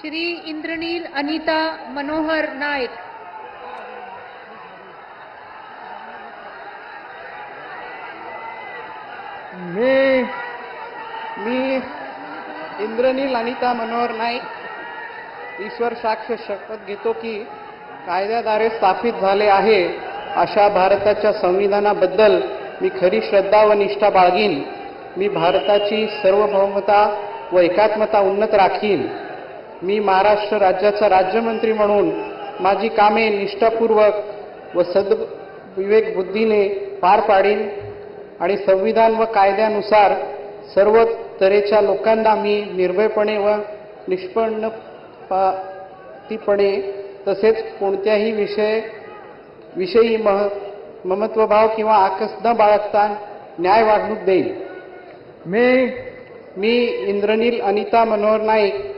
श्री इंद्रनील अनिता मनोहर नाईक मी मी इंद्रनील अनिता मनोहर नाईक ईश्वर साक्ष शपथ घेतो की कायद्याद्वारे स्थापित झाले आहे अशा भारताच्या संविधानाबद्दल मी खरी श्रद्धा व निष्ठा बाळगीन. मी भारताची सर्वभौमता व एकात्मता उन्नत राखीन. मी महाराष्ट्र राज्याचा राज्यमंत्री म्हणून माझी कामे निष्ठापूर्वक व सद्विवेक बुद्धीने पार पाडीन आणि संविधान व कायद्यानुसार सर्व तऱ्हेच्या लोकांना मी निर्भयपणे व निष्पन्नपणे तसेच कोणत्याही विषय विषयी मह ममत्वभाव किंवा आकस न बाळगता न्याय वागणूक देईन. मी मी इंद्रनील अनिता मनोहर नाईक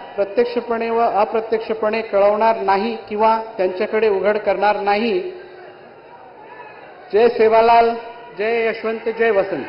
प्रत्यक्षपणे व अप्रत्यक्षपणे कळवणार नाही किंवा त्यांच्याकडे उघड करणार नाही. जय सेवालाल जय यशवंत जय वसंत.